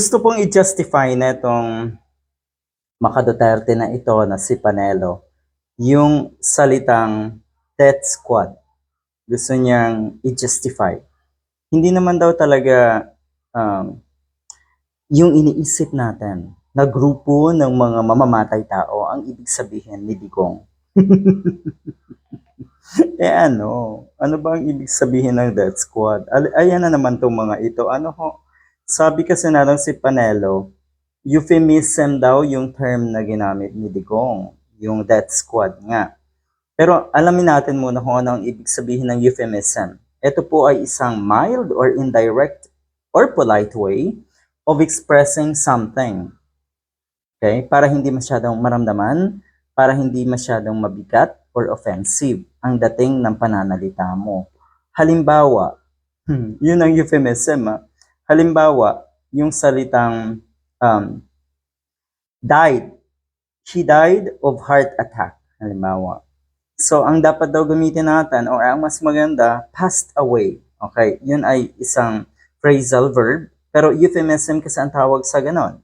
Gusto pong i-justify na itong makaduterte na ito na si Panelo yung salitang death squad. Gusto niyang i-justify. Hindi naman daw talaga um, yung iniisip natin na grupo ng mga mamamatay tao ang ibig sabihin ni Digong. eh ano? Ano ba ang ibig sabihin ng death squad? Al- ayan na naman tong mga ito. Ano ho? Sabi kasi na lang si Panelo, euphemism daw yung term na ginamit ni Digong, yung death squad nga. Pero alamin natin muna kung ano ang ibig sabihin ng euphemism. Ito po ay isang mild or indirect or polite way of expressing something. Okay? Para hindi masyadong maramdaman, para hindi masyadong mabigat or offensive ang dating ng pananalita mo. Halimbawa, yun ang euphemism. ah. Halimbawa, yung salitang um, died. She died of heart attack. Halimbawa. So, ang dapat daw gamitin natin, or ang mas maganda, passed away. Okay, yun ay isang phrasal verb, pero euphemism kasi ang tawag sa ganon.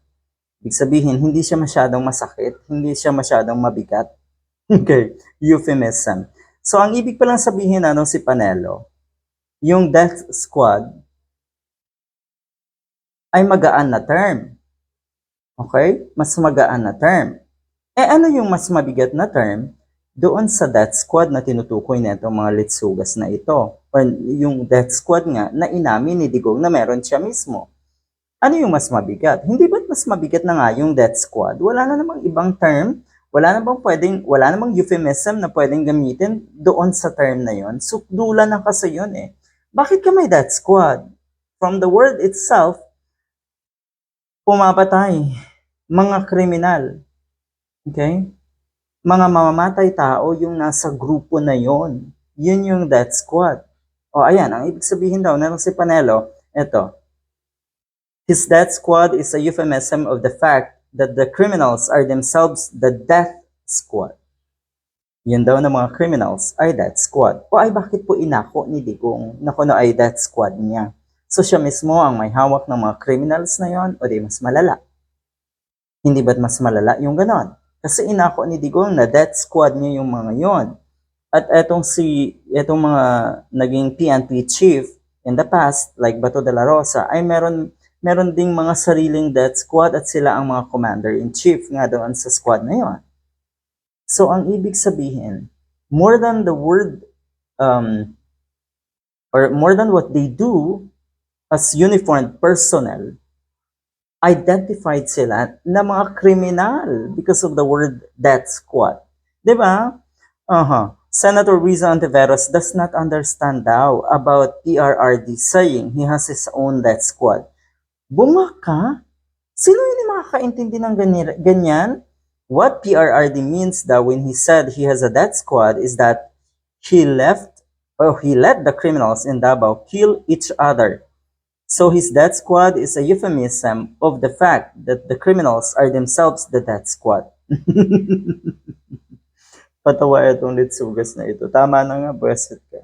Ibig sabihin, hindi siya masyadong masakit, hindi siya masyadong mabigat. Okay, euphemism. So, ang ibig palang sabihin ano si Panelo, yung death squad ay magaan na term. Okay? Mas magaan na term. Eh ano yung mas mabigat na term? Doon sa death squad na tinutukoy nito mga litsugas na ito. O yung death squad nga na inamin ni Digong na meron siya mismo. Ano yung mas mabigat? Hindi ba't mas mabigat na nga yung death squad? Wala na namang ibang term, wala namang pwedeng, wala namang euphemism na pwedeng gamitin doon sa term na yon. Sukdula na kasi yun eh. Bakit ka may death squad? From the word itself, pumapatay, mga kriminal. Okay? Mga mamamatay tao yung nasa grupo na yon. Yun yung death squad. O ayan, ang ibig sabihin daw na si Panelo, eto, His death squad is a euphemism of the fact that the criminals are themselves the death squad. Yun daw ng mga criminals ay death squad. O ay bakit po inako ni Digong na kuno ay death squad niya? So siya mismo ang may hawak ng mga criminals na yon o di mas malala? Hindi ba't mas malala yung ganon? Kasi inako ni Digong na death squad niya yung mga yon. At etong si etong mga naging PNP chief in the past like Bato de la Rosa ay meron meron ding mga sariling death squad at sila ang mga commander-in-chief nga doon sa squad na yon. So, ang ibig sabihin, more than the word, um, or more than what they do as uniformed personnel, identified sila na mga kriminal because of the word death squad. 'Di ba? Uh-huh. Senator Riza Antiveros does not understand daw about PRRD saying he has his own death squad. Bunga ka? Sino yun yung makakaintindi ng ganyan? What PRRD means daw when he said he has a death squad is that he left or he let the criminals in Davao kill each other. So his death squad is a euphemism of the fact that the criminals are themselves the death squad. Patawa itong litsugas na ito. Tama na nga, Bweset ka.